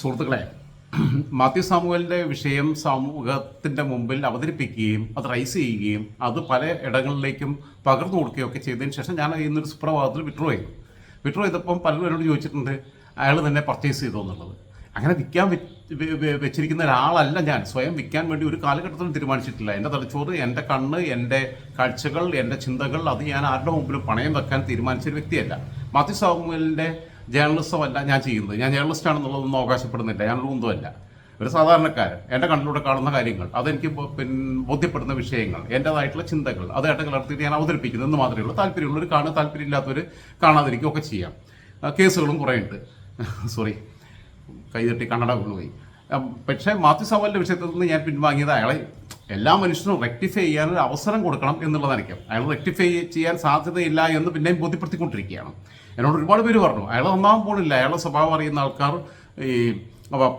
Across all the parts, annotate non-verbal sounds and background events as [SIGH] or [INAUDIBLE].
സുഹൃത്തുക്കളെ മാത്യു സാമുവലിന്റെ വിഷയം സമൂഹത്തിന്റെ മുമ്പിൽ അവതരിപ്പിക്കുകയും അത് റൈസ് ചെയ്യുകയും അത് പല ഇടങ്ങളിലേക്കും പകർന്നു കൊടുക്കുകയും ഒക്കെ ചെയ്തതിന് ശേഷം ഞാൻ ഇന്നൊരു സുപ്രഭാതത്തിൽ വിഡ്രോ ചെയ്തു. വിഡ്രോ ചെയ്തപ്പം പലരും എന്നോട് ചോദിച്ചിട്ടുണ്ട് അയാൾ തന്നെ പർച്ചേസ് ചെയ്തു എന്നുള്ളത്? അങ്ങനെ വിൽക്കാൻ വെച്ചിരിക്കുന്ന ഒരാളല്ല ഞാൻ. സ്വയം വിൽക്കാൻ വേണ്ടി ഒരു കാലഘട്ടത്തിലും തീരുമാനിച്ചിട്ടില്ല. എന്റെ തലച്ചോറ് എന്റെ കണ്ണ് എന്റെ കാഴ്ചകൾ എന്റെ ചിന്തകൾ അത് ഞാൻ ആരുടെ മുമ്പിലും പണയം വെക്കാൻ തീരുമാനിച്ചൊരു വ്യക്തിയല്ല. മാത്യു സാമുവലിന്റെ ജേർണലിസം അല്ല ഞാൻ ചെയ്യുന്നത്. ഞാൻ ജേർണലിസ്റ്റ് ആണെന്നുള്ളതൊന്നും അവകാശപ്പെടുന്നില്ല. ഞാനൊരു ഒന്നുമല്ല ഒരു സാധാരണക്കാരൻ എന്റെ കണ്ണിലൂടെ കാണുന്ന കാര്യങ്ങൾ അതെനിക്ക് പിന്നെ ബോധ്യപ്പെടുന്ന വിഷയങ്ങൾ എന്റെതായിട്ടുള്ള ചിന്തകൾ അതായിട്ട് കലർത്തിയിട്ട് ഞാൻ അവതരിപ്പിക്കുന്നത് എന്ന് മാത്രമേ ഉള്ളൂ. താല്പര്യമുള്ളവർ കാണുക താല്പര്യമില്ലാത്തവർ കാണാതിരിക്കുകയൊക്കെ ചെയ്യാം. കേസുകളും കുറേ ഉണ്ട് സോറി [LAUGHS] കൈതട്ടി കണ്ണട കൊണ്ടുപോയി. പക്ഷേ മാത്യു സവാലിന്റെ വിഷയത്തിൽ നിന്ന് ഞാൻ പിൻവാങ്ങിയത് അയാളെ എല്ലാ മനുഷ്യനും റെക്ടിഫൈ ചെയ്യാൻ ഒരു അവസരം കൊടുക്കണം എന്നുള്ളതായിരിക്കും. അയാൾ റെക്ടിഫൈ ചെയ്യാൻ സാധ്യതയില്ല എന്ന് പിന്നെയും ബോധ്യപ്പെടുത്തിക്കൊണ്ടിരിക്കുകയാണ്. എന്നോട് ഒരുപാട് പേര് പറഞ്ഞു. അയാൾ ഒന്നാമത് പോണില്ല അയാളെ സ്വഭാവം അറിയുന്ന ആൾക്കാർ ഈ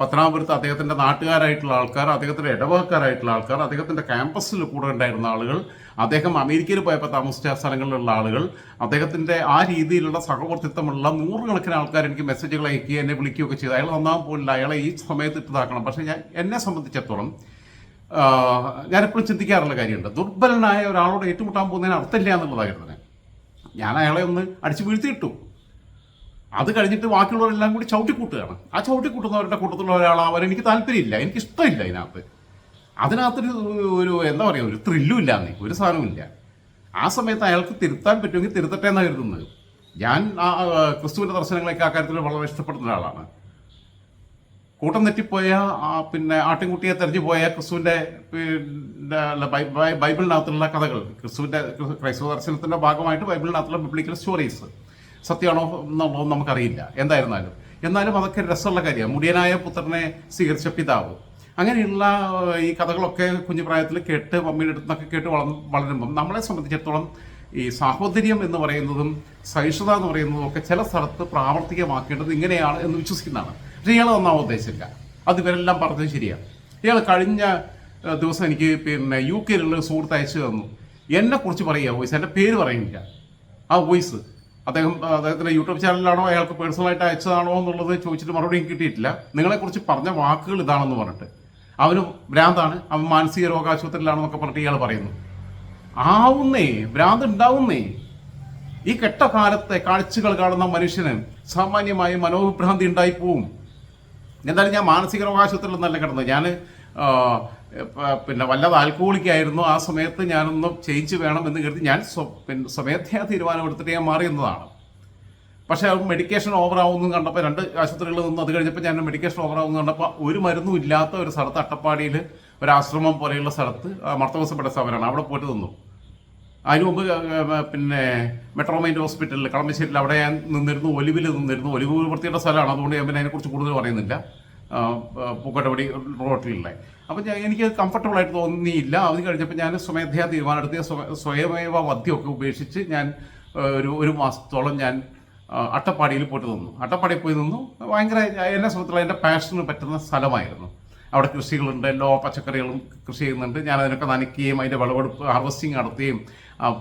പത്തനാപുരത്ത് അദ്ദേഹത്തിന്റെ നാട്ടുകാരായിട്ടുള്ള ആൾക്കാർ അദ്ദേഹത്തിന്റെ ഇടവകക്കാരായിട്ടുള്ള ആൾക്കാർ അദ്ദേഹത്തിന്റെ ക്യാമ്പസിൽ കൂടെ ഉണ്ടായിരുന്ന ആളുകൾ അദ്ദേഹം അമേരിക്കയിൽ പോയപ്പോൾ താമസിച്ച സ്ഥലങ്ങളിലുള്ള ആളുകൾ അദ്ദേഹത്തിന്റെ ആ രീതിയിലുള്ള സഹവർത്തിത്വമുള്ള നൂറുകണക്കിന് ആൾക്കാർ എനിക്ക് മെസ്സേജുകൾ അയക്കുകയും എന്നെ വിളിക്കുകയൊക്കെ ചെയ്തു. അയാൾ ഒന്നാമത് പോലില്ല അയാളെ ഈ സമയത്ത് ഇട്ടതാക്കണം. പക്ഷേ ഞാൻ എന്നെ സംബന്ധിച്ചിടത്തോളം ഞാനെപ്പോഴും ചിന്തിക്കാറുള്ള കാര്യമുണ്ട്. ദുർബലനായ ഒരാളോട് ഏറ്റുമുട്ടാൻ പോകുന്നതിന് അർത്ഥമില്ല എന്നുള്ളതായിരുന്നു. ഞാൻ അയാളെ ഒന്ന് അടിച്ചു വീഴ്ത്തിയിട്ടു. അത് കഴിഞ്ഞിട്ട് ബാക്കിയുള്ളവരെല്ലാം കൂടി ചവിട്ടിക്കൂട്ടുകയാണ്. ആ ചവിട്ടിക്കൂട്ടുന്നവരുടെ കൂട്ടത്തിലുള്ള ഒരാളാവാൻ എനിക്ക് താല്പര്യമില്ല. എനിക്ക് ഇഷ്ടമില്ല അതിനകത്ത് അതിനകത്തൊരു ഒരു എന്താ പറയുക ഒരു ത്രില്ലും ഇല്ല ഒരു സാധനവുമില്ല ആ സമയത്ത് അയാൾക്ക് തിരുത്താൻ പറ്റുമെങ്കിൽ തിരുത്തട്ടെ എന്നാണ് കരുതുന്നത്. ഞാൻ ആ ക്രിസ്തുവിന്റെ ദർശനങ്ങളൊക്കെ ആ കാര്യത്തിൽ വളരെ ഇഷ്ടപ്പെടുന്ന ഒരാളാണ്. കൂട്ടം തെറ്റിപ്പോയ പിന്നെ ആട്ടിൻകുട്ടിയെ തെരഞ്ഞു പോയ ക്രിസ്തുവിന്റെ ബൈബിളിനകത്തുള്ള കഥകൾ. ക്രിസ്തുവിന്റെ ക്രൈസ്തവ ദർശനത്തിന്റെ ഭാഗമായിട്ട് ബൈബിളിനകത്തുള്ള ബിബ്ലിക്കൽ സ്റ്റോറീസ് സത്യമാണോ എന്നുള്ളത് നമുക്കറിയില്ല. എന്തായിരുന്നാലും. എന്നാലും അതൊക്കെ രസമുള്ള കാര്യമാണ്. മുടിയനായ പുത്രനെ സ്വീകരിച്ച പിതാവ്. അങ്ങനെയുള്ള ഈ കഥകളൊക്കെ കുഞ്ഞു പ്രായത്തിൽ കേട്ട് മമ്മിയുടെ അടുത്ത് നിന്നൊക്കെ കേട്ട് വളർന്ന് വളരുമ്പം നമ്മളെ സംബന്ധിച്ചിടത്തോളം ഈ സാഹോദര്യം എന്ന് പറയുന്നതും സഹിഷ്ണുത എന്ന് പറയുന്നതും ഒക്കെ ചില സ്ഥലത്ത് പ്രാവർത്തികമാക്കേണ്ടത് ഇങ്ങനെയാണ് എന്ന് വിശ്വസിക്കുന്നതാണ്. പക്ഷേ ഇയാൾ ഒന്നാമത് ഉദ്ദേശിച്ചില്ല. അത് ഇവരെല്ലാം പറഞ്ഞത് ശരിയാണ്. ഇയാൾ കഴിഞ്ഞ ദിവസം എനിക്ക് പിന്നെ യു കെയിലുള്ള സുഹൃത്ത് അയച്ചു തന്നു. എന്നെക്കുറിച്ച് പറയുക വോയിസ് എന്റെ പേര് പറയുന്നില്ല. ആ വോയിസ്. അദ്ദേഹം അദ്ദേഹത്തിന്റെ യൂട്യൂബ് ചാനലിലാണോ അയാൾക്ക് പേഴ്സണലായിട്ട് അയച്ചതാണോ എന്നുള്ളത് ചോദിച്ചിട്ട് മറുപടിയും കിട്ടിയിട്ടില്ല. നിങ്ങളെക്കുറിച്ച് പറഞ്ഞ വാക്കുകൾ ഇതാണെന്ന് പറഞ്ഞിട്ട്. അവന് ഭ്രാന്താണ് അവൻ മാനസിക രോഗാശുപത്രിയിലാണെന്നൊക്കെ പറഞ്ഞിട്ട് ഇയാൾ പറയുന്നു. ആവുന്നേ ഭ്രാന്ത് ഉണ്ടാവുന്നേ. ഈ കെട്ട കാലത്തെ കാഴ്ചകൾ കാണുന്ന മനുഷ്യന് സാമാന്യമായ മനോവിഭ്രാന്തി ഉണ്ടായി പോവും എന്തായാലും ഞാൻ മാനസിക രോഗാശുപത്രിയിൽ നല്ല കിടന്നത് ഞാൻ പിന്നെ വല്ലത് ആൽക്കോളിക്കായിരുന്നു ആ സമയത്ത് ഞാനൊന്ന് ചേഞ്ച് വേണം എന്ന് കരുതി ഞാൻ പിന്നെ സ്വമേധയാ തീരുമാനമെടുത്തിട്ട് ഞാൻ മാറിയെന്നതാണ് പക്ഷേ മെഡിക്കേഷൻ ഓവർ ആവുമെന്ന് കണ്ടപ്പോൾ രണ്ട് ആശുപത്രികളിൽ നിന്ന് അത് കഴിഞ്ഞപ്പോൾ ഞാൻ മെഡിക്കേഷൻ ഓവർ ആവുമെന്ന് കണ്ടപ്പോൾ ഒരു മരുന്നും ഇല്ലാത്ത ഒരു സ്ഥലത്ത് അട്ടപ്പാടിയിൽ ഒരു ആശ്രമം പോലെയുള്ള സ്ഥലത്ത് മർത്തവസപ്പെട്ട സ്ഥാപനമാണ്. അവിടെ പോയിട്ട് നിന്നു. അതിനു മുമ്പ് പിന്നെ മെട്രോമൈൻഡ് ഹോസ്പിറ്റലിൽ കളമശ്ശേരിയിൽ അവിടെ ഞാൻ നിന്നിരുന്നു. ഒലിവിൽ നിന്നിരുന്നു. ഒലിവ് വൃത്തിയുടെ സ്ഥലമാണ്. അതുകൊണ്ട് ഞാൻ പിന്നെ അതിനെക്കുറിച്ച് കൂടുതൽ പറയുന്നില്ല. പൂക്കോട്ടപടി റോട്ടിലുള്ള അപ്പം ഞാൻ എനിക്ക് കംഫർട്ടബിൾ ആയിട്ട് തോന്നിയില്ല. അവധി കഴിഞ്ഞപ്പോൾ ഞാൻ സ്വമേധയാ തീരുമാനമെടുത്ത് സ്വ- സ്വയമേവ മദ്യമൊക്കെ ഉപേക്ഷിച്ച് ഞാൻ ഒരു ഒരു മാസത്തോളം ഞാൻ അട്ടപ്പാടിയിൽ പോയിട്ട് നിന്നു. അട്ടപ്പാടിയിൽ പോയി നിന്നു. ഭയങ്കര എന്നെ സംബന്ധിച്ചുള്ള എന്റെ പാഷന് പറ്റുന്ന സ്ഥലമായിരുന്നു. അവിടെ കൃഷികളുണ്ട് എല്ലാ പച്ചക്കറികളും കൃഷി ചെയ്യുന്നുണ്ട്. ഞാൻ അതിനൊക്കെ നനയ്ക്കുകയും അതിന്റെ വിളവെടുപ്പ് ഹാർവസ്റ്റിംഗ് നടത്തുകയും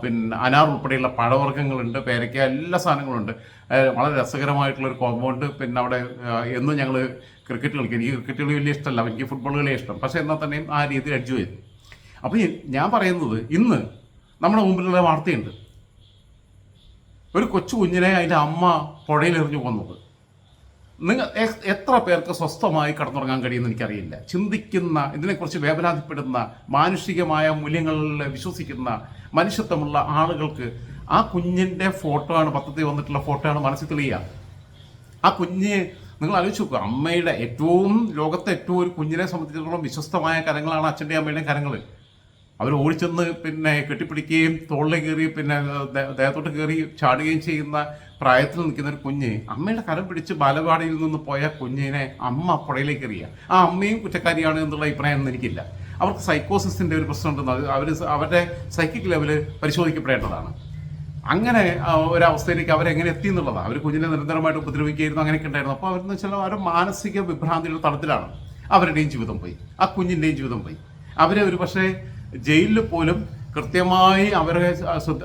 പിന്നെ അനാർ ഉൾപ്പെടെയുള്ള പഴവർഗങ്ങളുണ്ട് പേരയ്ക്ക എല്ലാ സാധനങ്ങളുണ്ട്. വളരെ രസകരമായിട്ടുള്ളൊരു കോമ്പൗണ്ട് പിന്നെ അവിടെ എന്നും ഞങ്ങൾ ക്രിക്കറ്റ് കളിക്കും എനിക്ക് ക്രിക്കറ്റ് കളി വലിയ ഇഷ്ടമല്ല. എനിക്ക് ഫുട്ബോൾ കളി ഇഷ്ടം. പക്ഷേ എന്നാൽ തന്നെയും ആ രീതിയിൽ അടിച്ചു വരും അപ്പോൾ ഞാൻ പറയുന്നത് ഇന്ന് നമ്മുടെ മുമ്പിലുള്ള വാർത്തയുണ്ട്. ഒരു കൊച്ചു കുഞ്ഞിനെ അതിന്റെ അമ്മ പുഴയിലെറിഞ്ഞു കൊന്നത്. നിങ്ങൾ എത്ര പേർക്ക് സ്വസ്ഥമായി കടന്നുറങ്ങാൻ കഴിയുമെന്ന് എനിക്കറിയില്ല. ചിന്തിക്കുന്ന ഇതിനെക്കുറിച്ച് വേവലാതിപ്പെടുന്ന മാനുഷികമായ മൂല്യങ്ങളിൽ വിശ്വസിക്കുന്ന മനുഷ്യത്വമുള്ള ആളുകൾക്ക് ആ കുഞ്ഞിന്റെ ഫോട്ടോ ആണ് പത്രത്തിൽ വന്നിട്ടുള്ള ഫോട്ടോ ആണ് മനസ്സിൽ തെളിയുക. ആ കുഞ്ഞ് നിങ്ങൾ ആലോചിച്ച് നോക്കുക അമ്മയുടെ ഏറ്റവും ലോകത്തെ ഏറ്റവും ഒരു കുഞ്ഞിനെ സംബന്ധിച്ചിടത്തോളം വിശ്വസ്തമായ കരങ്ങളാണ് അച്ഛന്റെയും അമ്മയുടെയും കരങ്ങൾ അവർ ഓടിച്ചെന്ന് പിന്നെ കെട്ടിപ്പിടിക്കുകയും തോളിൽ കയറി പിന്നെ ദേഹത്തോട്ട് കയറി ചാടുകയും ചെയ്യുന്ന പ്രായത്തിൽ നിൽക്കുന്ന ഒരു കുഞ്ഞ് അമ്മയുടെ കരം പിടിച്ച് ബാലവാടിയിൽ നിന്ന് പോയ കുഞ്ഞിനെ അമ്മ പുഴയിലേക്ക് എറിയുക ആ അമ്മയും കുറ്റക്കാരിയാണ് എന്നുള്ള അഭിപ്രായം ഒന്നും എനിക്കില്ല. അവർക്ക് സൈക്കോസിസിന്റെ ഒരു പ്രശ്നമുണ്ടെന്ന് അവർ അവരുടെ സൈക്കിക് ലെവൽ പരിശോധിക്കപ്പെടേണ്ടതാണ്. അങ്ങനെ ഒരവസ്ഥയിലേക്ക് അവരെങ്ങനെ എത്തി എന്നുള്ളതാണ് അവർ കുഞ്ഞിനെ നിരന്തരമായിട്ട് ഉപദ്രവിക്കുകയായിരുന്നു അങ്ങനെയൊക്കെ ഉണ്ടായിരുന്നു. അപ്പോൾ അവരെന്ന് വെച്ചാൽ അവരുടെ മാനസിക വിഭ്രാന്തിയുടെ തലത്തിലാണ് അവരുടെയും ജീവിതം പോയി. ആ കുഞ്ഞിന്റെയും ജീവിതം പോയി. അവരെ ഒരു പക്ഷേ ജയിലിൽ പോലും കൃത്യമായി അവരെ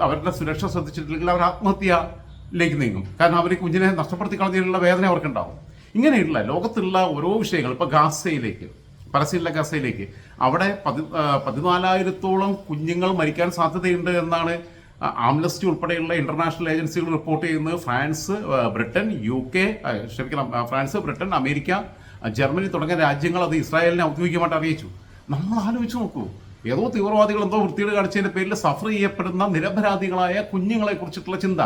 അവരുടെ സുരക്ഷ ശ്രദ്ധിച്ചിട്ടില്ലെങ്കിൽ അവർ ആത്മഹത്യയിലേക്ക് നീങ്ങും. കാരണം അവർ കുഞ്ഞിനെ നഷ്ടപ്പെടുത്തി കളഞ്ഞതിലുള്ള വേദന അവർക്കുണ്ടാവും. ഇങ്ങനെയുള്ള ലോകത്തുള്ള ഓരോ വിഷയങ്ങൾ ഇപ്പോൾ ഗാസയിലേക്ക് പരസ്യമുള്ള ഗാസയിലേക്ക് അവിടെ പതി പതിനാലായിരത്തോളം കുഞ്ഞുങ്ങൾ മരിക്കാൻ സാധ്യതയുണ്ട് എന്നാണ് ആംനസ്റ്റി ഉൾപ്പെടെയുള്ള ഇന്റർനാഷണൽ ഏജൻസികൾ റിപ്പോർട്ട് ചെയ്യുന്നത് ഫ്രാൻസ് ബ്രിട്ടൻ യു കെ ക്ഷമിക്കണം ഫ്രാൻസ് ബ്രിട്ടൻ അമേരിക്ക ജർമ്മനി തുടങ്ങിയ രാജ്യങ്ങൾ അത് ഇസ്രായേലിനെ ഔദ്യോഗികമായിട്ട് അറിയിച്ചു. നമ്മൾ ആലോചിച്ച് നോക്കൂ. ഏതോ തീവ്രവാദികൾ എന്തോ വൃത്തിയുടെ കാണിച്ചതിന്റെ പേരിൽ സഫർ ചെയ്യപ്പെടുന്ന നിരപരാധികളായ കുഞ്ഞുങ്ങളെ കുറിച്ചിട്ടുള്ള ചിന്ത.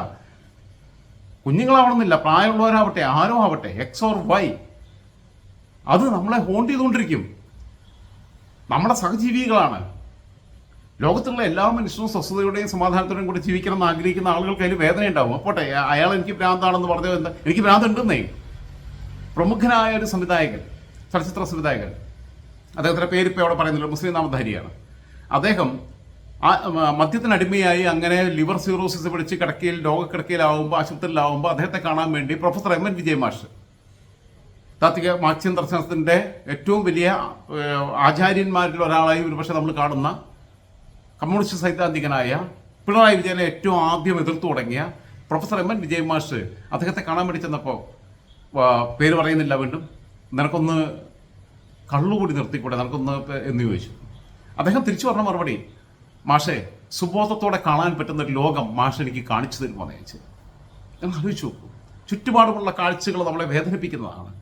കുഞ്ഞുങ്ങളാവണമെന്നില്ല പ്രായമുള്ളവരാവട്ടെ ആരോ ആവട്ടെ എക്സ് ഓർ വൈ അത് നമ്മളെ ഹോണ്ട് ചെയ്തുകൊണ്ടിരിക്കും. നമ്മുടെ സഹജീവികളാണ്. ലോകത്തുള്ള എല്ലാ മനുഷ്യരും സ്വസ്ഥതയോടെയും സമാധാനത്തോടെയും കൂടി ജീവിക്കണം എന്ന് ആഗ്രഹിക്കുന്ന ആളുകൾക്ക് അതിൽ വേദന ഉണ്ടാവും. അപ്പോട്ടെ അയാൾ എനിക്ക് ഭ്രാന്താണെന്ന് പറഞ്ഞത് എന്താ? എനിക്ക് ഭ്രാന്ത് ഉണ്ടെന്നേ. പ്രമുഖനായ ഒരു സംവിധായകൻ ചലച്ചിത്ര സംവിധായകൻ അദ്ദേഹത്തിന്റെ പേര് ഇപ്പോൾ അവിടെ പറയുന്നില്ല മുസ്ലിം നാമധാരിയാണ്. അദ്ദേഹം മദ്യത്തിനടിമയായി അങ്ങനെ ലിവർ സീറോസിസ് പിടിച്ച് കിടക്കയിൽ രോഗക്കിടക്കയിലാവുമ്പോൾ ആശുപത്രിയിലാവുമ്പോൾ അദ്ദേഹത്തെ കാണാൻ വേണ്ടി പ്രൊഫസർ എം എൻ വിജയ് മാഷ് താത്വിക മാക്സ്യൻ ദർശനത്തിന്റെ ഏറ്റവും വലിയ ആചാര്യന്മാരിൽ ഒരാളായി ഒരുപക്ഷെ നമ്മൾ കാണുന്ന കമ്മ്യൂണിസ്റ്റ് സൈദ്ധാന്തികനായ പിണറായി വിജയനെ ഏറ്റവും ആദ്യം എതിർത്തു തുടങ്ങിയ പ്രൊഫസർ എം എൻ വിജയ് മാഷ് അദ്ദേഹത്തെ കാണാൻ വേണ്ടി ചെന്നപ്പോൾ പേര് പറയുന്നില്ല വീണ്ടും. നിനക്കൊന്ന് കള്ളുകൂടി നിർത്തിക്കൂടെ? നിനക്കൊന്ന് എന്ന് ചോദിച്ചു. അദ്ദേഹം തിരിച്ചു പറഞ്ഞ മറുപടി മാഷെ സുബോധത്തോടെ കാണാൻ പറ്റുന്ന ഒരു ലോകം മാഷ് എനിക്ക് കാണിച്ചു തരുമോ? എന്ന് ചോദിച്ചു. ആലോചിച്ചു. ചുറ്റുപാടുമുള്ള കാഴ്ചകൾ നമ്മളെ വേദനിപ്പിക്കുന്നതാണ്.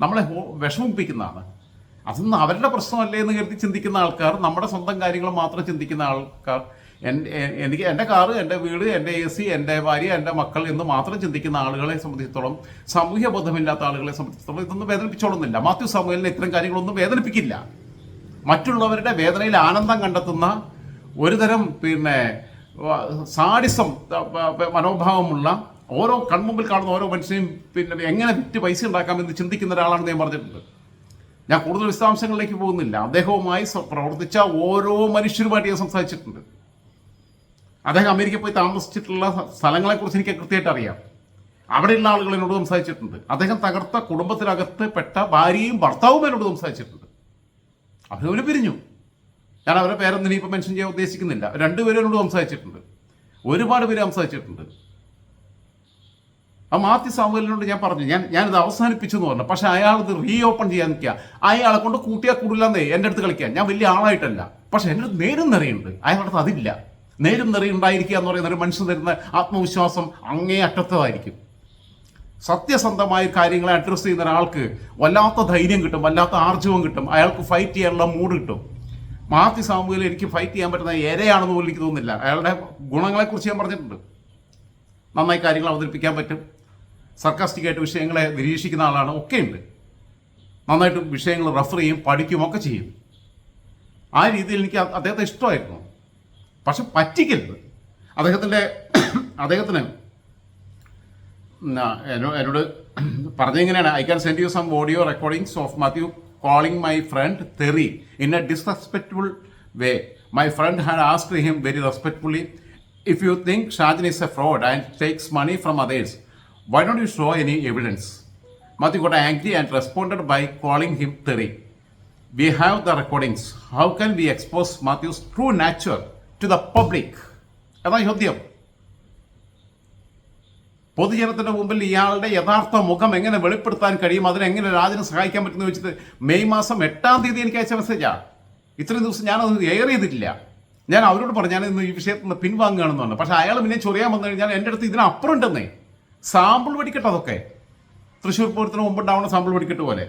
നമ്മളെ വിഷമിപ്പിക്കുന്നതാണ്. അതൊന്നും അവരുടെ പ്രശ്നമല്ലേ എന്ന് കരുതി ചിന്തിക്കുന്ന ആൾക്കാർ നമ്മുടെ സ്വന്തം കാര്യങ്ങൾ മാത്രം ചിന്തിക്കുന്ന ആൾക്കാർ എനിക്ക് എന്റെ കാറ് എന്റെ വീട് എന്റെ എ സി എന്റെ ഭാര്യ എന്റെ മക്കൾ എന്ന് മാത്രം ചിന്തിക്കുന്ന ആളുകളെ സംബന്ധിച്ചിടത്തോളം സാമൂഹ്യ ബോധമില്ലാത്ത ആളുകളെ സംബന്ധിച്ചിടത്തോളം ഇതൊന്നും വേദനിപ്പിച്ചോളുന്നില്ല മാത്യു സാമുവലിനെ ഇത്തരം കാര്യങ്ങളൊന്നും വേദനിപ്പിക്കില്ല. മറ്റുള്ളവരുടെ വേദനയിൽ ആനന്ദം കണ്ടെത്തുന്ന ഒരുതരം പിന്നെ സാഡിസം മനോഭാവമുള്ള ഓരോ കൺമുമ്പിൽ കാണുന്ന ഓരോ മനുഷ്യനെയും പിന്നെ എങ്ങനെ വിറ്റ് പൈസ ഉണ്ടാക്കാമെന്ന് ചിന്തിക്കുന്ന ഒരാളാണെന്ന് ഞാൻ പറഞ്ഞിട്ടുണ്ട്. ഞാൻ കൂടുതൽ വിശദാംശങ്ങളിലേക്ക് പോകുന്നില്ല. അദ്ദേഹവുമായി പ്രവർത്തിച്ച ഓരോ മനുഷ്യരുമായിട്ട് ഞാൻ സംസാരിച്ചിട്ടുണ്ട്. അദ്ദേഹം അമേരിക്ക പോയി താമസിച്ചിട്ടുള്ള സ്ഥ- സ്ഥലങ്ങളെക്കുറിച്ച് എനിക്ക് കൃത്യമായിട്ട് അറിയാം. അവിടെയുള്ള ആളുകൾ എന്നോട് സംസാരിച്ചിട്ടുണ്ട്. അദ്ദേഹം തകർത്ത കുടുംബത്തിനകത്ത് പെട്ട ഭാര്യയും ഭർത്താവും എന്നോട് സംസാരിച്ചിട്ടുണ്ട്. അവരവര് പിരിഞ്ഞു. ഞാൻ അവരുടെ പേരൊന്നും ഇനിയിപ്പോൾ മെൻഷൻ ചെയ്യാൻ ഉദ്ദേശിക്കുന്നില്ല. രണ്ടുപേരും എന്നോട് സംസാരിച്ചിട്ടുണ്ട്. ഒരുപാട് പേര് സംസാരിച്ചിട്ടുണ്ട്. ആ മാത്യു സാമുവലിനോട് ഞാൻ പറഞ്ഞു ഞാൻ ഞാനിത് അവസാനിപ്പിച്ചു എന്ന് പറഞ്ഞു. പക്ഷെ അയാൾ ഇത് റീ ഓപ്പൺ ചെയ്യാൻ നിൽക്കുക. അയാളെ കൊണ്ട് കൂട്ടിയാൽ കൂടില്ലെന്നേ എന്റെ അടുത്ത് കളിക്കാൻ. ഞാൻ വലിയ ആളായിട്ടല്ല. പക്ഷെ എന്റെ അടുത്ത് നേരും നിറയുണ്ട്. അയാളുടെ അതില്ല. നേരും നിറയുണ്ടായിരിക്കുക എന്ന് പറയുന്ന ഒരു മനുഷ്യൻ തരുന്ന ആത്മവിശ്വാസം അങ്ങേ അറ്റത്തതായിരിക്കും സത്യസന്ധമായ കാര്യങ്ങളെ അഡ്രസ്സ് ചെയ്യുന്ന ഒരാൾക്ക് വല്ലാത്ത ധൈര്യം കിട്ടും വല്ലാത്ത ആർജവം കിട്ടും. അയാൾക്ക് ഫൈറ്റ് ചെയ്യാനുള്ള മൂഡ് കിട്ടും. മാത്യു സാമുവേൽ എനിക്ക് ഫൈറ്റ് ചെയ്യാൻ പറ്റുന്ന ഇരയാണെന്ന് പോലും എനിക്ക് തോന്നുന്നില്ല. അയാളുടെ ഗുണങ്ങളെക്കുറിച്ച് ഞാൻ പറഞ്ഞിട്ടുണ്ട്. നന്നായി കാര്യങ്ങൾ അവതരിപ്പിക്കാൻ പറ്റും. സർക്കാസ്റ്റിക്കായിട്ട് വിഷയങ്ങളെ നിരീക്ഷിക്കുന്ന ആളാണ്. ഒക്കെ ഉണ്ട് നന്നായിട്ട് വിഷയങ്ങൾ റെഫർ ചെയ്യും പഠിക്കും ഒക്കെ ചെയ്യും. ആ രീതിയിൽ എനിക്ക് അദ്ദേഹത്തെ ഇഷ്ടമായിരുന്നു. പക്ഷെ പറ്റിക്കരുത്. അദ്ദേഹത്തിന്റെ [COUGHS] അദ്ദേഹത്തിന് എന്നോട് പറഞ്ഞിങ്ങനെയാണ് I can send you some audio recordings of Mathew calling my friend തെറി in a disrespectful way my friend had asked him very respectfully if you think Shajan is a fraud and takes money from others why don't you show any evidence മതി got angry and responded by calling him തെറി we have the recordings. How can we expose Mathew's true nature to the public അതാ ചോദ്യം പൊതുജനത്തിന്റെ മുമ്പിൽ ഇയാളുടെ യഥാർത്ഥ മുഖം എങ്ങനെ വെളിപ്പെടുത്താൻ കഴിയും? അതിനെങ്ങനെ രാജിനെ സഹായിക്കാൻ പറ്റുമെന്ന് വെച്ചിട്ട് മെയ് മാസം എട്ടാം തീയതി എനിക്ക് അയച്ച മെസ്സേജാ ഇത്രയും ദിവസം ഞാനത് എയർ ചെയ്തിട്ടില്ല. ഞാൻ അവരോട് പറഞ്ഞു ഞാൻ ഇന്ന് ഈ വിഷയത്തിൽ നിന്ന് പിൻവാങ്ങുകയാണെന്ന് പറഞ്ഞു. പക്ഷെ അയാൾ പിന്നെ ചൊറിയാൻ വന്നു കഴിഞ്ഞാൽ എന്റെ അടുത്ത് ഇതിനപ്പുറം ഉണ്ടെന്നേ. സാമ്പിൾ വെടിക്കട്ടെ അതൊക്കെ. തൃശ്ശൂർ പൂരത്തിന് മുമ്പുണ്ടാവുന്ന സാമ്പിൾ വെടിക്കെട്ട് പോലെ.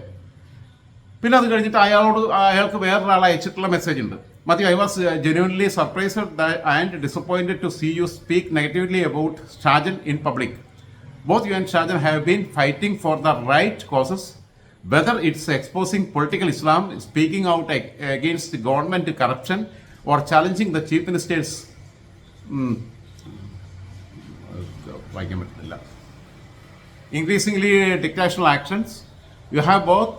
പിന്നെ അത് കഴിഞ്ഞിട്ട് അയാളോട് അയാൾക്ക് വേറൊരാൾ അയച്ചിട്ടുള്ള മെസ്സേജ് ഉണ്ട്. മതി I was genuinely surprised and disappointed to see you speak negatively about Shajan in public both you and Shajan have been fighting for the right causes whether it's exposing political Islam speaking out against government corruption or challenging the chief ministers വായിക്കാൻ പറ്റുന്നില്ല increasingly dictatorial actions. You have both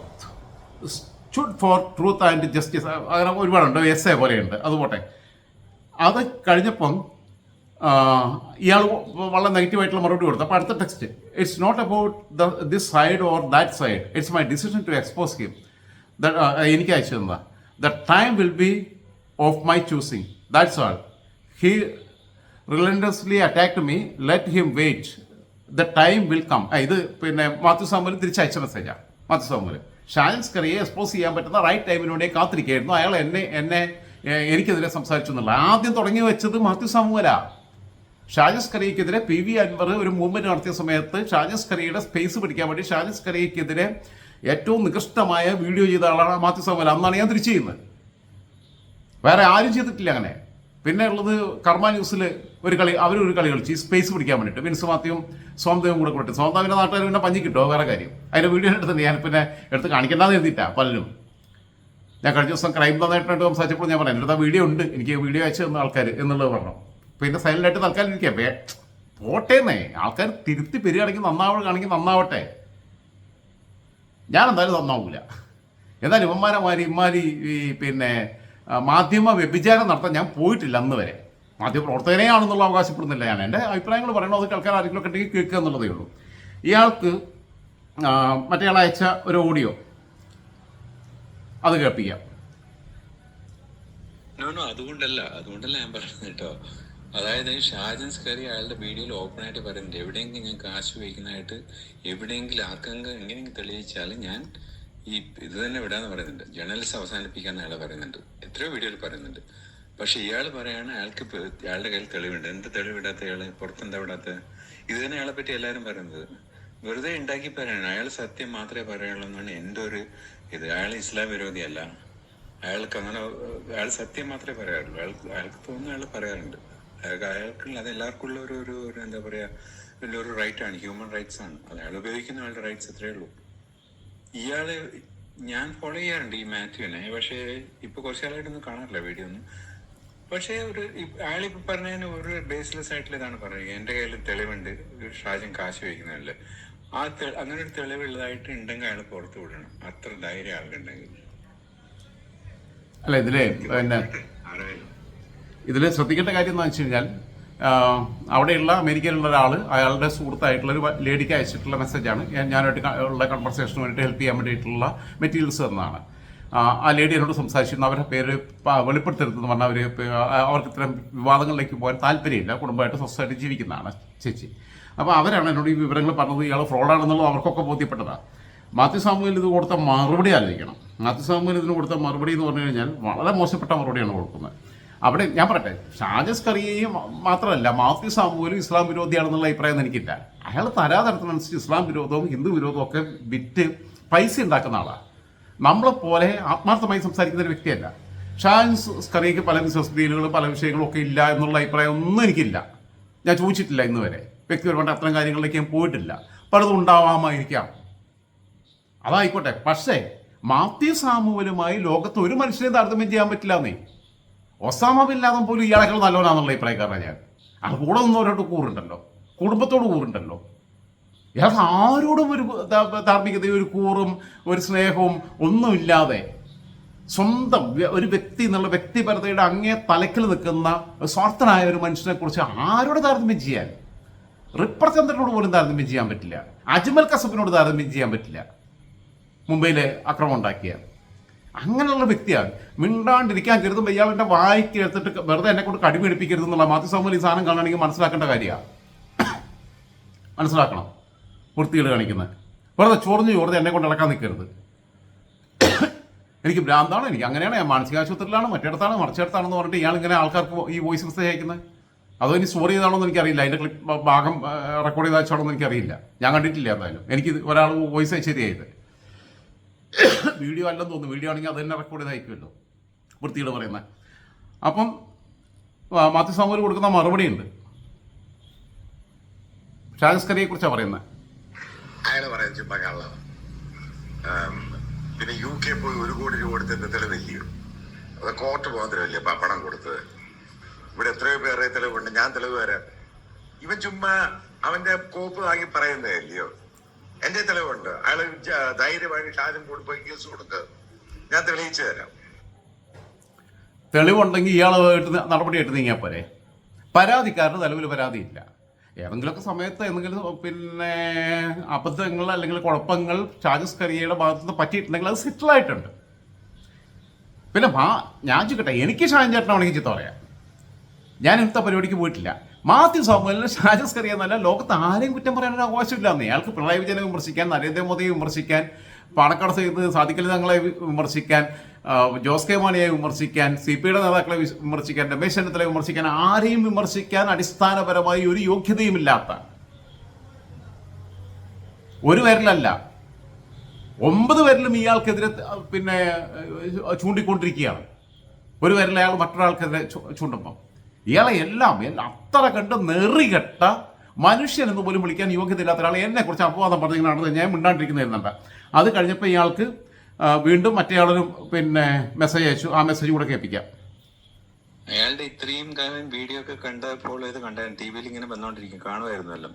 stood for truth and justice. അങ്ങനെ ഒരുപാടുണ്ട്. S A പോലെയുണ്ട്. അതുപോട്ടെ. അത് കഴിഞ്ഞപ്പം ഇയാൾ വളരെ നെഗറ്റീവായിട്ടുള്ള മറുപടി കൊടുത്തു. അപ്പോൾ അടുത്ത text it's not about the this side or that side it's my decision to expose him എനിക്ക് അയച്ചു തന്നതാ. The time will be of my choosing that's all he relentlessly attacked me let him wait. The time will come ഇത് പിന്നെ മാത്യു സാമുവൽ തിരിച്ചയച്ച മെസ്സേജാണ് മാത്യു സാമൂൽ ഷാൻസ് കറിയെ expose ചെയ്യാൻ പറ്റുന്ന റൈറ്റ് ടൈമിനോടെ കാത്തിരിക്കുകയായിരുന്നു. അയാൾ എന്നെ എന്നെ എനിക്കെതിരെ സംസാരിച്ചു എന്നുള്ള. ആദ്യം തുടങ്ങി വെച്ചത് മാത്യു സാമുവലാ. ഷാജസ് കറിയക്കെതിരെ പി വി അൻവർ ഒരു മൂവ്മെന്റ് നടത്തിയ സമയത്ത് ഷാജസ് കറിയുടെ സ്പേസ് പിടിക്കാൻ വേണ്ടി ഷാജസ് കറിയക്കെതിരെ ഏറ്റവും നികൃഷ്ടമായ വീഡിയോ ചെയ്ത ആളാണ് മാത്യു സാമൂല അന്നാണ് ഞാൻ തിരിച്ചു ചെയ്യുന്നത്. വേറെ ആരും ചെയ്തിട്ടില്ല അങ്ങനെ. പിന്നെ ഉള്ളത് കർമ്മ ന്യൂസിൽ ഒരു കളി അവരൊരു കളി കളിച്ച് സ്പേസ് പിടിക്കാൻ വേണ്ടിയിട്ട് വിൻസ് മാത്യവും സോമദേവും കൂടെ കൊടുത്തു സോമദേവിന്റെ നാട്ടുകാർ പിന്നെ പഞ്ഞി കിട്ടുമോ വേറെ കാര്യം. അതിന്റെ വീഡിയോ എടുത്തിട്ട് ഞാൻ പിന്നെ എടുത്ത് കാണിക്കണ്ടെന്ന് എഴുതിയിട്ടാ പലരും. ഞാൻ കഴിഞ്ഞ ദിവസം ക്രൈം നന്നായിട്ട് സംസാരിച്ചപ്പോൾ ഞാൻ പറഞ്ഞു എന്റെ അടുത്ത് വീഡിയോ ഉണ്ട് എനിക്ക് വീഡിയോ അയച്ചു തന്ന ആൾക്കാർ എന്നുള്ളത് പറഞ്ഞു. പിന്നെ സൈലന്റായിട്ട് തൽക്കാലം ഇരിക്കാം. വേ പോട്ടേന്നേ. ആൾക്കാർ തിരുത്തി പെരുകാണെങ്കിൽ നന്നാവുകയാണെങ്കിൽ നന്നാവട്ടെ. ഞാൻ എന്തായാലും നന്നാവൂല. എന്നാൽ ഇവന്മാരമാരി ഇമാരി ഈ പിന്നെ മാധ്യമ വ്യഭിചാരം നടത്താൻ ഞാൻ പോയിട്ടില്ല അന്ന് വരെ. മാധ്യമ പ്രവർത്തകനെയാണെന്നുള്ള അവകാശപ്പെടുന്നില്ല ഞാൻ. എന്റെ അഭിപ്രായങ്ങൾ പറയണോ അത് കേൾക്കാൻ ആരെങ്കിലും ഒക്കെ ഉണ്ടെങ്കിൽ കേൾക്കുക എന്നുള്ളതേ ഉള്ളൂ. ഇയാൾക്ക് ആ, മറ്റേ ആൾ അയച്ച ഒരു ഓഡിയോ അത് കേൾപ്പിക്കാം. നോ നോ അതുകൊണ്ടല്ല അതുകൊണ്ടല്ല ഞാൻ പറയുന്നത് കേട്ടോ. അതായത് ഷാജൻസ് കറി അയാളുടെ വീഡിയോയിൽ ഓപ്പൺ ആയിട്ട് പറയുന്നുണ്ട്. എവിടെയെങ്കിലും ഞാൻ കാശ് വയ്ക്കുന്നതായിട്ട് എവിടെയെങ്കിലും ആർക്കെങ്കിലും എങ്ങനെയെങ്കിലും തെളിയിച്ചാൽ ഞാൻ ഈ ഇത് തന്നെ വിടാന്ന് പറയുന്നുണ്ട്. ജേർണലിസ്റ്റ് അവസാനിപ്പിക്കാന്ന് അയാൾ പറയുന്നുണ്ട്. എത്രയോ വീഡിയോയിൽ പറയുന്നുണ്ട്. പക്ഷെ ഇയാൾ പറയാണ് അയാൾക്ക് അയാളുടെ കയ്യിൽ തെളിവുണ്ട്. എന്ത് തെളിവിടാത്ത ഇയാൾ? പുറത്തെന്താ വിടാത്ത? ഇത് തന്നെ അയാളെ പറ്റി എല്ലാവരും പറയുന്നത്. വെറുതെ ഉണ്ടാക്കി പറയാണ്. അയാൾ സത്യം മാത്രമേ പറയുള്ളൂ എന്നാണ് എന്റെ ഒരു ഇത്. അയാൾ ഇസ്ലാം വിരോധിയല്ല. അയാൾക്ക് അങ്ങനെ അയാൾ സത്യം മാത്രമേ പറയാറുള്ളൂ. അയാൾക്ക് അയാൾക്ക് തോന്നുന്ന അയാൾ പറയാറുണ്ട്. അയാൾക്ക് അയാൾക്ക് അത് എല്ലാവർക്കുള്ള ഒരു ഒരു എന്താ പറയാ വലിയൊരു റൈറ്റ് ആണ്. ഹ്യൂമൻ റൈറ്റ്സ് ആണ്. അത് അയാൾ ഉപയോഗിക്കുന്ന അയാളുടെ റൈറ്റ്സ് അത്രേ ഉള്ളൂ. ഇയാൾ ഞാൻ ഫോളോ ചെയ്യാറുണ്ട് ഈ മാത്യുവിനെ. പക്ഷേ ഇപ്പൊ കുറച്ചു കാലമായിട്ടൊന്നും കാണാറില്ല വീഡിയോ ഒന്നും. പക്ഷേ ഒരു അയാളിപ്പോ പറഞ്ഞതിന് ഒരു ബേസ്ലെസ് ആയിട്ടുള്ള ഇതാണ് പറയുക. എന്റെ കയ്യിൽ തെളിവുണ്ട്. ഒരു ഷാജൻ കാശ് വയ്ക്കുന്നില്ല ആ അങ്ങനെ ഒരു തെളിവുള്ളതായിട്ട് ഉണ്ടെങ്കിൽ അയാൾ പുറത്തു വിടണം. അത്ര ധൈര്യം ആളുണ്ടെങ്കിൽ. അല്ല ഇതിലെ പിന്നെ ഇതിൽ ശ്രദ്ധിക്കേണ്ട കാര്യം എന്ന് വെച്ച് കഴിഞ്ഞാൽ അവിടെയുള്ള അമേരിക്കയിലുള്ള ഒരാൾ അയാളുടെ സുഹൃത്തായിട്ടുള്ള ഒരു ലേഡിക്ക് അയച്ചിട്ടുള്ള മെസ്സേജാണ് ഞാനായിട്ട് ഉള്ള കൺവെർസേഷന് വേണ്ടിയിട്ട് ഹെൽപ്പ് ചെയ്യാൻ വേണ്ടിയിട്ടുള്ള മെറ്റീരിയൽസ് എന്നാണ് ആ ലേഡി എന്നോട് സംസാരിച്ചിരുന്നു. അവരുടെ പേര് വെളിപ്പെടുത്തരുതെന്ന് പറഞ്ഞാൽ അവർ അവർക്ക് ഇത്തരം വിവാദങ്ങളിലേക്ക് പോകാൻ താല്പര്യമില്ല. കുടുംബമായിട്ട് സ്വസ്ഥമായിട്ട് ജീവിക്കുന്നതാണ് ചേച്ചി. അപ്പോൾ അവരാണ് എന്നോട് ഈ വിവരങ്ങൾ പറഞ്ഞത്. ഇയാൾ ഫ്രോഡാണെന്നുള്ളത് അവർക്കൊക്കെ ബോധ്യപ്പെട്ടതാണ് മാത്യു സാമുവൽ ഇത് കൊടുത്ത മറുപടി ആലോചിക്കണം. മാത്യു സാമുവൽ ഇതിന് കൊടുത്ത മറുപടി എന്ന് പറഞ്ഞു കഴിഞ്ഞാൽ വളരെ മോശപ്പെട്ട മറുപടിയാണ് കൊടുക്കുന്നത്. അവിടെ ഞാൻ പറയട്ടെ ഷാജസ് കറിയയും മാത്രമല്ല മാത്യു സാമുവലും ഇസ്ലാം വിരോധിയാണെന്നുള്ള അഭിപ്രായം എനിക്കില്ല. അയാൾ തരാതരത്തിനനുസരിച്ച് ഇസ്ലാം വിരോധവും ഹിന്ദു വിരോധവും ഒക്കെ വിറ്റ് പൈസ ഉണ്ടാക്കുന്ന ആളാണ് നമ്മളെപ്പോലെ ആത്മാർത്ഥമായി സംസാരിക്കുന്ന ഒരു വ്യക്തിയല്ല. ഷാൻസ് സ്കറിക്ക് പല ബിസിനസ് പല വിഷയങ്ങളും ഒക്കെ ഇല്ല എന്നുള്ള അഭിപ്രായം ഒന്നും എനിക്കില്ല. ഞാൻ ചോദിച്ചിട്ടില്ല ഇന്ന് വരെ. വ്യക്തിപരമായിട്ട് അത്തരം കാര്യങ്ങളിലേക്ക് ഞാൻ പോയിട്ടില്ല. പലതും ഉണ്ടാവാമായിരിക്കാം. അതായിക്കോട്ടെ. പക്ഷേ മാത്യു സാമുവലുമായി ലോകത്ത് ഒരു മനുഷ്യനെ താരതമ്യം ചെയ്യാൻ പറ്റില്ല എന്നേ. ഒസാമ ബിൻ ലാദൻ പോലും ഇയാളെക്കാൾ നല്ലവനാണെന്നുള്ള അഭിപ്രായക്കാരനാണ് ഞാൻ. അത് കൂടെ ഒന്നോരോട്ട് കൂറുണ്ടല്ലോ. കുടുംബത്തോട് കൂറുണ്ടല്ലോ. ഇയാൾക്ക് ആരോടും ഒരു ധാർമ്മികതയും ഒരു കൂറും ഒരു സ്നേഹവും ഒന്നുമില്ലാതെ സ്വന്തം ഒരു വ്യക്തി എന്നുള്ള വ്യക്തിപരതയുടെ അങ്ങേ തലക്കിൽ നിൽക്കുന്ന സ്വാർത്ഥനായ ഒരു മനുഷ്യനെ കുറിച്ച് ആരോട് താരതമ്യം ചെയ്യാൻ? റിപ്രസെന്റോട് പോലും താരതമ്യം ചെയ്യാൻ പറ്റില്ല. അജ്മൽ കസബിനോട് താരതമ്യം ചെയ്യാൻ പറ്റില്ല. മുംബൈയിലെ അക്രമം ഉണ്ടാക്കിയ. അങ്ങനെയുള്ള വ്യക്തിയാണ്. മിണ്ടാണ്ടിരിക്കാൻ കരുതുമ്പോൾ ഇയാൾ എന്റെ വായിക്ക് എടുത്തിട്ട് വെറുതെ എന്നെ കൊണ്ട് കടിപിടിപ്പിക്കരുത് എന്നുള്ള ഈ സാധനം കാണുകയാണെങ്കിൽ മനസ്സിലാക്കേണ്ട കാര്യമാണ്. മനസ്സിലാക്കണം. വൃത്തികൾ കാണിക്കുന്നത്. വെറുതെ ചോർന്ന് ചോർന്ന് എന്നെ കൊണ്ട് ഇളക്കാൻ നിൽക്കരുത്. എനിക്ക് ഭ്രാന്താണ് എനിക്ക് അങ്ങനെയാണ് ഞാൻ മാനസികാശുപത്രിയിലാണ് മറ്റിടത്താണ് മറിച്ചിടത്താണെന്ന് പറഞ്ഞിട്ട് ഇയാൾ ഇങ്ങനെ ആൾക്കാർക്ക് ഈ വോയിസ് മെസ്സേജ് അയക്കുന്നത്. അതോ ഇനി സ്റ്റോർ ചെയ്താണോ എന്ന് എനിക്കറിയില്ല അതിന്റെ ക്ലിപ്പ് ഭാഗം റെക്കോർഡ് ചെയ്ത വെച്ചാണോ എന്ന് എനിക്കറിയില്ല. ഞാൻ കണ്ടിട്ടില്ല എന്തായാലും. എനിക്ക് ഒരാൾ വോയിസ് അയച്ചത് ശരിയായത് വീഡിയോ അല്ലെന്ന് തോന്നുന്നു വീഡിയോ ആണെങ്കിൽ അത് തന്നെ റെക്കോർഡ് ചെയ്ത് അയക്കുമല്ലോ വൃത്തിയോട് പറയുന്നത് അപ്പം മാത്യു സാമൂര് കൊടുക്കുന്ന മറുപടി ഉണ്ട് ഷാജസ് പറയുന്നത് പറയാൻ ചുമ്മാ കള്ളതാണ് പിന്നെ യു കെ പോയി ഒരു കോടി രൂപ കൊടുത്തതിന്റെ തെളിവില്ലയോ? അത് കോർട്ട് മുഖാന്തരമല്ലേ അപ്പൊ പണം കൊടുത്തത് ഇവിടെ എത്രയോ പേരെ തെളിവുണ്ട്. ഞാൻ തെളിവ് വരാം ഇവൻ ചുമ്മാ അവന്റെ കോപ്പ് വാങ്ങി പറയുന്നതല്ലയോ? എന്റെ തെളിവുണ്ട്. അയാൾ ധൈര്യമായിട്ട് ധൈര്യമായി ഷാജൻ കൂടി പോയി കേസ് കൊടുക്ക. ഞാൻ തെളിയിച്ചു തരാം. തെളിവുണ്ടെങ്കിൽ നടപടി നടപടിയായിട്ട് നീങ്ങിയാൽ പോരെ? പരാതിക്കാരന് നിലവിൽ പരാതിയില്ല. ഏതെങ്കിലുമൊക്കെ സമയത്ത് എന്തെങ്കിലും പിന്നെ അബദ്ധങ്ങൾ അല്ലെങ്കിൽ കുഴപ്പങ്ങൾ ചാജസ് കരിയയുടെ ഭാഗത്ത് നിന്ന് പറ്റിയിട്ടുണ്ടെങ്കിൽ അത് സെറ്റിൽ ആയിട്ടുണ്ട്. പിന്നെ മാ ഞാൻ ചോദിക്കട്ടെ എനിക്ക് ഷാജൻ ചേട്ടനാണെങ്കിൽ ചിത്ത പറയാം ഞാൻ ഇന്നത്തെ പരിപാടിക്ക് പോയിട്ടില്ല. മാത്യു സാമുവലിന് ഷാജസ് കറിയ എന്നല്ല ലോകത്ത് ആരെയും കുറ്റം പറയാനൊരു അവകാശമില്ല എന്ന്. അയാൾക്ക് പിണറായി വിജയനെ വിമർശിക്കാൻ നരേന്ദ്രമോദിയെ വിമർശിക്കാൻ പാണക്കാട് ചെയ്ത് സാധിക്കൽ തങ്ങളെ വിമർശിക്കാൻ ജോസ് കെ മാണിയെ വിമർശിക്കാൻ സി പി ഐയുടെ നേതാക്കളെ വിമർശിക്കാൻ രമേശ് ചെന്നിത്തലയെ വിമർശിക്കാൻ ആരെയും വിമർശിക്കാൻ അടിസ്ഥാനപരമായി ഒരു യോഗ്യതയുമില്ലാത്ത ഒരു പേരിലല്ല ഒമ്പത് പേരിലും ഇയാൾക്കെതിരെ പിന്നെ ചൂണ്ടിക്കൊണ്ടിരിക്കുകയാണ്. ഒരു പേരിൽ അയാൾ മറ്റൊരാൾക്കെതിരെ ചൂണ്ടുമ്പം. ഇയാളെ എല്ലാം അത്ര കണ്ട് നെറികെട്ട മനുഷ്യൻ എന്ന് പോലും വിളിക്കാൻ യോഗ്യതയില്ലാത്ത ഒരാൾ എന്നെ കുറിച്ച് അപവാദം പറഞ്ഞിങ്ങനെ ഞാൻ മിണ്ടാണ്ടിരിക്കുന്നിരുന്നുണ്ട് അത് കഴിഞ്ഞപ്പോൾ ഇയാൾക്ക് വീണ്ടും മറ്റേയാളൊരു പിന്നെ മെസ്സേജ് അയച്ചു. ആ മെസ്സേജ് കൂടെ കേൾപ്പിക്കാം. അയാളുടെ ഇത്രയും കാലം വീഡിയോ ഒക്കെ കണ്ടപ്പോൾ ഇത് കണ്ടായിരുന്നു ടി വിയിൽ ഇങ്ങനെ വന്നോണ്ടിരിക്കും. കാണുമായിരുന്നല്ലോ.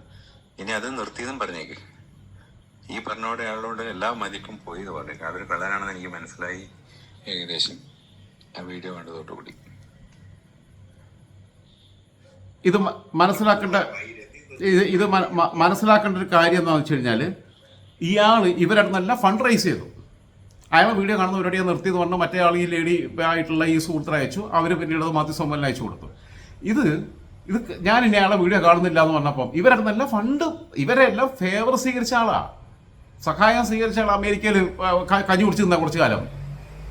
ഇനി അത് നിർത്തിയതും പറഞ്ഞേക്ക്. ഈ പറഞ്ഞോടെ അയാളോട് എല്ലാ മതിപ്പും പോയി എന്ന് പറഞ്ഞേക്ക് അതൊരു കള്ളനാണെന്ന് എനിക്ക് മനസ്സിലായി. ഏകദേശം ആ വീഡിയോ കണ്ടതോടുകൂടി. ഇത് മനസ്സിലാക്കേണ്ട ഇത് ഇത് മനസ്സിലാക്കേണ്ട ഒരു കാര്യം എന്താണെന്ന് വെച്ച് കഴിഞ്ഞാൽ ഇയാൾ ഇവരടുന്നല്ല ഫണ്ട് റൈസ് ചെയ്തു. അയാൾ വീഡിയോ കാണുന്ന പരിപാടിയെ നിർത്തിയെന്ന് പറഞ്ഞാൽ മറ്റേ ആൾ ഈ ലേഡി ആയിട്ടുള്ള ഈ സുഹൃത്തിനെ അയച്ചു. അവർ പിന്നീട് അത് മാത്യു സോമലിന് അയച്ചു കൊടുത്തു. ഇത് ഇത് ഞാൻ ഇനി അയാളെ വീഡിയോ കാണുന്നില്ല എന്ന് പറഞ്ഞപ്പം ഇവരടുന്നല്ല ഫണ്ട് ഇവരെ എല്ലാം ഫേവർ സ്വീകരിച്ച ആളാ. സഹായം സ്വീകരിച്ച ആൾ അമേരിക്കയിൽ കഞ്ഞി കുടിച്ച് നിന്ന കുറച്ച് കാലം.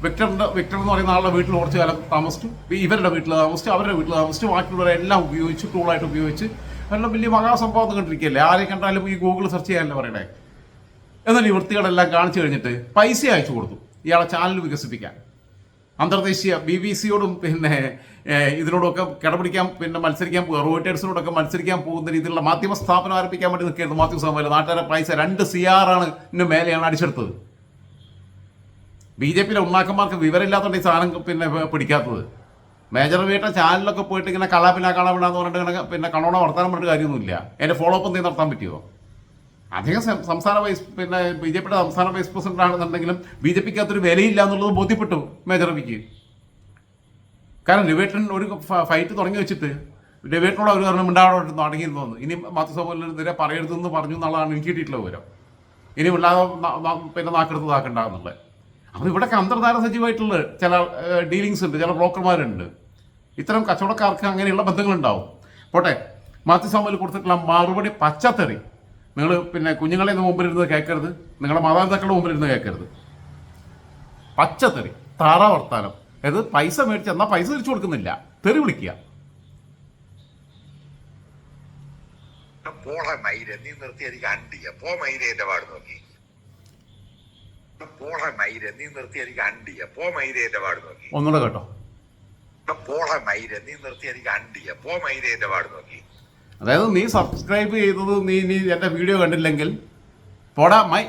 വിക്ടറിന്റെ വിക്ടർ എന്ന് പറയുന്ന ആളുടെ വീട്ടിൽ കുറച്ച് കാലം താമസിച്ചു. ഇവരുടെ വീട്ടിൽ താമസിച്ചു അവരുടെ വീട്ടിൽ താമസിച്ചു. ബാക്കിയുള്ളവരെ എല്ലാം ഉപയോഗിച്ച് ടൂളായിട്ട് ഉപയോഗിച്ച്. എല്ലാം വലിയ മഹാസംഭവം എന്ന് കണ്ടിരിക്കുകയല്ലേ? ആരെ കണ്ടാലും ഈ ഗൂഗിൾ സെർച്ച് ചെയ്യാനല്ലേ പറയണേ? എന്നാൽ ഈ വൃത്തികളെല്ലാം കാണിച്ചു കഴിഞ്ഞിട്ട് പൈസ അയച്ചു കൊടുത്തു. ഇയാളെ ചാനൽ വികസിപ്പിക്കാൻ. അന്തർദേശീയ ബി ബി സിയോടും പിന്നെ ഇതിനോടൊക്കെ കിടപിടിക്കാൻ പിന്നെ മത്സരിക്കാൻ പോകുക മത്സരിക്കാൻ പോകുന്ന രീതിയിലുള്ള മാധ്യമ സ്ഥാപനം ആരംഭിക്കാൻ വേണ്ടി നിൽക്കുകയായിരുന്നു മാധ്യമ സ്ഥാപനം നാട്ടുകാരെ പൈസ രണ്ട് സി ആറാണ് ഇതിന് മേലെയാണ് അടിച്ചെടുത്തത്. ബി ജെ പിയിലെ ഉണ്ണാക്കന്മാർക്ക് വിവരമില്ലാത്തതുകൊണ്ട് ഈ സാധനം പിന്നെ പിടിക്കാത്തത്. മേജർ വീട്ടിലെ ചാനലിലൊക്കെ പോയിട്ട് ഇങ്ങനെ കളാപ്പില്ല എന്ന് പറഞ്ഞിട്ട് പിന്നെ കണോണ വർത്താനം പറഞ്ഞിട്ട് കാര്യമൊന്നുമില്ല. എന്റെ ഫോളോ അപ്പ് എന്തെങ്കിലും നടത്താൻ പറ്റുമോ അദ്ദേഹം സംസ്ഥാന വൈസ് പിന്നെ ബി ജെ പിയുടെ സംസ്ഥാന വൈസ് പ്രസിഡന്റ് ആണെന്നുണ്ടെങ്കിലും ബി ജെ പിക്ക് അകത്തൊരു വിലയില്ല എന്നുള്ളത് ബോധ്യപ്പെട്ടു മേജർ രവിക്ക് കാരണം രവേട്ടൻ ഒരു ഫൈറ്റ് തുടങ്ങി വെച്ചിട്ട് രവേട്ടനോട് അവർ പറഞ്ഞു മിണ്ടാടോട്ട് തുടങ്ങിയിരുന്നു ഇനി മാതൃസഭയിലെതിരെ പറയരുതെന്ന് പറഞ്ഞു എന്നുള്ളതാണ് എനിക്ക് കിട്ടിയിട്ടുള്ള വിവരം. ഇനി ന- പിന്നെ നാക്കെടുത്ത് നാക്കുണ്ടാകുന്നുള്ളത് അപ്പോൾ ഇവിടെയൊക്കെ അന്തർധാര സജീവമായിട്ടുള്ള ചില ഡീലിങ്സ് ഉണ്ട് ചില ബ്രോക്കർമാരുണ്ട്. ഇത്തരം കച്ചവടക്കാർക്ക് അങ്ങനെയുള്ള ബന്ധങ്ങളുണ്ടാവും. പോട്ടെ മാത്യു കൊടുത്തിട്ടുള്ള മറുപടി പച്ചത്തെറി. നിങ്ങൾ പിന്നെ കുഞ്ഞുങ്ങളെ ഒന്നും മുമ്പിലിരുന്ന് കേൾക്കരുത് നിങ്ങളുടെ മാതാപിതാക്കളുടെ മുമ്പിലിരുന്ന് കേൾക്കരുത് പച്ചത്തെറി താറ വർത്താനം. അതായത് പൈസ മേടിച്ച് എന്നാൽ പൈസ തിരിച്ചു കൊടുക്കുന്നില്ല. തെറി വിളിക്കുക. പോള മൈര നീ നിർത്തി എനിക്ക് അണ്ടിയ പോ മൈര എന്റെ പാട് നോക്കി. പോള മൈര നീ നിർത്തി എനിക്ക് അണ്ടിയ പോ മൈര എന്റെ പാട് നോക്കി. ഒന്നുകൂടെ കേട്ടോ. പോള മൈര നീ നിർത്തി എനിക്ക് അണ്ടിയ പോ മൈര എന്റെ പാട് നോക്കി. അതായത് നീ സബ്സ്ക്രൈബ് ചെയ്തത് നീ നീ എന്റെ വീഡിയോ കണ്ടില്ലെങ്കിൽ പോടാ മൈ.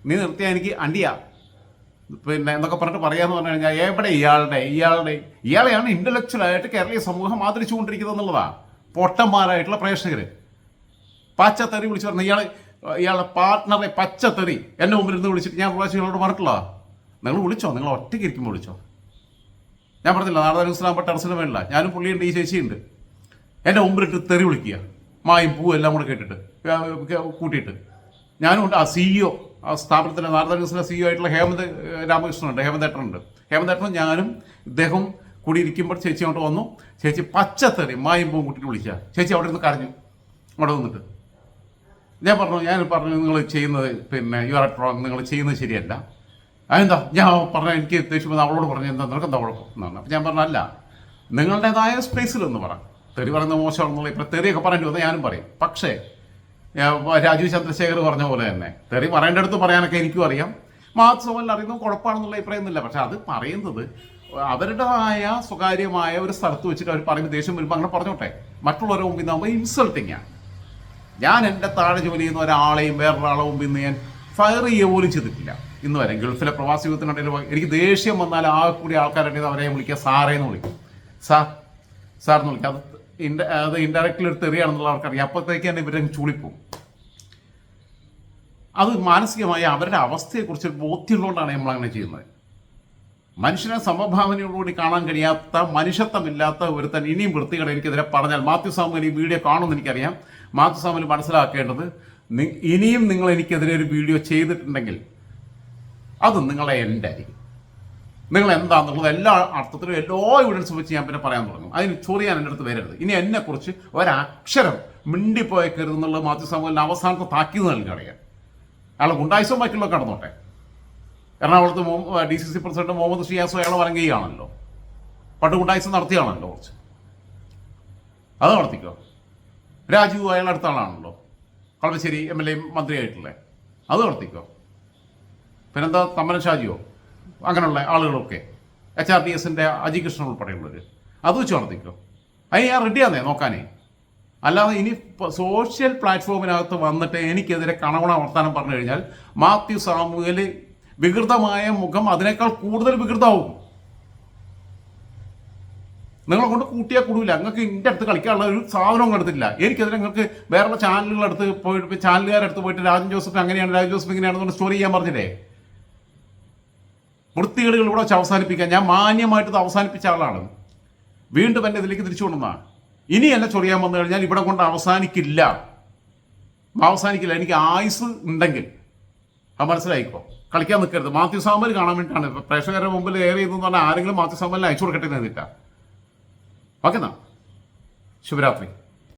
നീ നിർത്തിയാൽ എനിക്ക് അണ്ടിയാ. പിന്നെ എന്നൊക്കെ പറഞ്ഞിട്ട് പറയാന്ന് പറഞ്ഞു കഴിഞ്ഞാൽ എവിടെ ഇയാളുടെ ഇയാളുടെ ഇയാളെയാണ് ഇന്റലക്ച്വലായിട്ട് കേരളീയ സമൂഹം ആദരിച്ചുകൊണ്ടിരിക്കുന്നത് എന്നുള്ളതാണ് പൊട്ടന്മാരായിട്ടുള്ള പ്രേക്ഷകർ പച്ചത്തെറി വിളിച്ചു പറഞ്ഞു ഇയാൾ ഇയാളുടെ പാർട്ട്ണറെ പച്ചത്തെറി എന്റെ മുമ്പിൽ വിളിച്ചിട്ട് ഞാൻ പ്രാവശ്യങ്ങളോട് പറഞ്ഞിട്ടുള്ള നിങ്ങൾ വിളിച്ചോ? നിങ്ങൾ ഒറ്റയ്ക്ക് ഇരിക്കുമ്പോൾ വിളിച്ചോ? ഞാൻ പറഞ്ഞില്ല നാളെ ന്യൂസിലാകുമ്പോൾ ടെറസിന് വേണ്ടില്ല ഞാനും പുള്ളിയുണ്ട് ഈ ചേച്ചിയുണ്ട് എന്റെ മുമ്പിലിട്ട് തെറി വിളിക്കുക. മായും പൂവും എല്ലാം കൂടെ കേട്ടിട്ട് കൂട്ടിയിട്ട്. ഞാനും ഉണ്ട് ആ സിഇഒ ആ സ്ഥാപനത്തിന്റെ നാരദ ന്യൂസിലെ സിഇഒ ആയിട്ടുള്ള ഹേമന്ത് രാമകൃഷ്ണനുണ്ട് ഹേമന്തേട്ടനുണ്ട് ഹേമന്തേട്ടനും ഞാനും ഇദ്ദേഹം കൂടി ഇരിക്കുമ്പോൾ ചേച്ചി അങ്ങോട്ട് വന്നു. ചേച്ചി പച്ചത്തെറി മായും പൂവും കൂട്ടിയിട്ട് വിളിക്കുക ചേച്ചി അവിടെ നിന്ന് കരഞ്ഞു അവിടെ നിന്നിട്ട്. ഞാൻ പറഞ്ഞു ഞാൻ പറഞ്ഞു നിങ്ങൾ ചെയ്യുന്നത് പിന്നെ യു ആർ റോങ് നിങ്ങൾ ചെയ്യുന്നത് ശരിയല്ല. അതെന്താ? ഞാൻ പറഞ്ഞ എനിക്ക് ദേഷ്യം അവളോട് പറഞ്ഞു എന്താ നിനക്കെന്താ കുഴപ്പം? എന്നാണ്. അപ്പം ഞാൻ പറഞ്ഞല്ല നിങ്ങളുടേതായ സ്പേസിലൊന്ന് പറ. തെറി പറയുന്നത് മോശമാണെന്നുള്ള ഇപ്പം തെറിയൊക്കെ പറയേണ്ടി വന്നാൽ ഞാനും പറയും. പക്ഷേ രാജീവ് ചന്ദ്രശേഖർ പറഞ്ഞ പോലെ തന്നെ തെറി പറയേണ്ടടുത്ത് പറയാനൊക്കെ എനിക്കും അറിയാം. മാധ്യമങ്ങളിൽ അറിയുന്നത് കുഴപ്പമാണെന്നുള്ള അഭിപ്രായമൊന്നുമില്ല. പക്ഷെ അത് പറയുന്നത് അവരുടേതായ സ്വകാര്യമായ ഒരു സ്ഥലത്ത് വെച്ചിട്ട് അവർ പറയുമ്പോൾ ദേഷ്യം വരുമ്പോൾ അങ്ങനെ പറഞ്ഞോട്ടെ. മറ്റുള്ളവരുടെ മുമ്പിൽ ഇൻസൾട്ടിങ് ആണ്. ഞാൻ എന്റെ താഴെ ജോലി ചെയ്യുന്ന ഒരാളെയും വേറൊരാളെ മുമ്പിൽ നിന്ന് ഞാൻ ഫയർ ചെയ്യുക പോലും ചെയ്തിട്ടില്ല. ഇന്ന് വരെ ഗൾഫിലെ പ്രവാസി യുവത്തിനിടയിൽ എനിക്ക് ദേഷ്യം വന്നാൽ ആ കൂടി ആൾക്കാരുണ്ടെങ്കിൽ അവരെ വിളിക്കുക സാറേന്ന് വിളിക്കും. സാർ സാർ എന്ന് വിളിക്കാം. അത് ഇൻഡയറക്റ്റ്ലി ഒരു തെറിയാണെന്നുള്ള അവർക്കറിയാം അപ്പോഴത്തേക്ക് തന്നെ ഇവരെ ചൂളിപ്പോവും. അത് മാനസികമായി അവരുടെ അവസ്ഥയെക്കുറിച്ച് ബോധ്യമുള്ളതുകൊണ്ടാണ് നമ്മൾ അങ്ങനെ ചെയ്യുന്നത്. മനുഷ്യനെ സമഭാവനയോടുകൂടി കാണാൻ കഴിയാത്ത മനുഷ്യത്വമില്ലാത്ത ഒരുത്തൻ ഇനിയും വൃത്തികളെ എനിക്കെതിരെ പറഞ്ഞാൽ മാത്യു ഈ വീഡിയോ കാണുമെന്ന് എനിക്കറിയാം. മാത്യു മനസ്സിലാക്കേണ്ടത് ഇനിയും നിങ്ങൾ എനിക്കെതിരെ ഒരു വീഡിയോ ചെയ്തിട്ടുണ്ടെങ്കിൽ അത് നിങ്ങളെ എന്റെ ആയിരിക്കും. നിങ്ങൾ എന്താണെന്നുള്ളത് എല്ലാ അർത്ഥത്തിലും എല്ലാ എവിഡൻസും വെച്ച് ഞാൻ പിന്നെ പറയാൻ തുടങ്ങും. അതിന് ചൊറിയാൻ എന്റെ അടുത്ത് വരരുത്. ഇനി എന്നെക്കുറിച്ച് ഒരക്ഷരം മിണ്ടിപ്പോയേക്കരുത് എന്നുള്ളത് മാത്യു സാമുവലിന്റെ അവസാനത്തെ താക്കീത് നൽകുകയാണ് അയാൾ. ഗുണ്ടായുസം ബാക്കിയുള്ള കടന്നോട്ടെ. എറണാകുളത്ത് D C C president Muhammad ഷിയാസോ അയാൾ വലങ്കുകയാണല്ലോ പണ്ട് ഗുണ്ടായുസം നടത്തിയാണല്ലോ കുറച്ച്. അത് നടത്തിക്കോ? രാജീവ് അയാൾ അടുത്ത ആളാണല്ലോ. കളമശ്ശേരി എം എൽ എ മന്ത്രിയായിട്ടുള്ളത് അത് നടത്തിക്കോ? പിന്നെന്താ തമ്മൻ ഷാജിയോ? അങ്ങനെയുള്ള ആളുകളൊക്കെ എച്ച് ആർ ഡി എസിന്റെ അജി കൃഷ്ണൻ ഉൾപ്പെടെയുള്ളവർ അത് വെച്ച് നടത്തിക്കോ. അതിന് ഞാൻ റെഡിയാന്നേ നോക്കാനേ. അല്ലാതെ ഇനി സോഷ്യൽ പ്ലാറ്റ്ഫോമിനകത്ത് വന്നിട്ട് എനിക്കെതിരെ കണവണ വർത്താനം പറഞ്ഞു കഴിഞ്ഞാൽ മാത്യു സാമുവൽ വികൃതമായ മുഖം അതിനേക്കാൾ കൂടുതൽ വികൃതമാവും. നിങ്ങളെ കൊണ്ട് കൂട്ടിയാൽ കൂടില്ല നിങ്ങൾക്ക് എന്റെ അടുത്ത് കളിക്കാനുള്ള ഒരു സാധനവും എടുത്തില്ല എനിക്കെതിരെ നിങ്ങൾക്ക് വേറെ ചാനലുകളടുത്ത് പോയിട്ട് ചാനലുകാരടുത്ത് പോയിട്ട് രാജൻ ജോസഫ് അങ്ങനെയാണ് രാജൻ ജോസഫ് ഇങ്ങനെയാണെന്ന് സ്റ്റോറി ചെയ്യാൻ പറഞ്ഞില്ലേ? വൃത്തികേടുകൾ ഇവിടെ വെച്ച് അവസാനിപ്പിക്കാൻ ഞാൻ മാന്യമായിട്ട് അവസാനിപ്പിച്ച ആളാണ്. വീണ്ടും എന്നെ ഇതിലേക്ക് തിരിച്ചു കൊണ്ടുവന്നാ ഇനി എന്നെ ചൊറിയാൻ വന്നു കഴിഞ്ഞാൽ ഇവിടെ കൊണ്ട് അവസാനിക്കില്ല. അവസാനിക്കില്ല. എനിക്ക് ആയുസ് ഉണ്ടെങ്കിൽ. അത് മനസ്സിലായിക്കോ? കളിക്കാൻ നിൽക്കരുത്. മാത്യു സാമ്പൽ കാണാൻ വേണ്ടിയിട്ടാണ്. പ്രേക്ഷകരുടെ മുമ്പിൽ ഏറെ ചെയ്തെന്ന് പറഞ്ഞാൽ ആരെങ്കിലും മാത്യു സാമ്പലിനെ അയച്ചു കൊടുക്കട്ടെ എന്ന് ഓക്കെ എന്നാ ശുഭരാത്രി.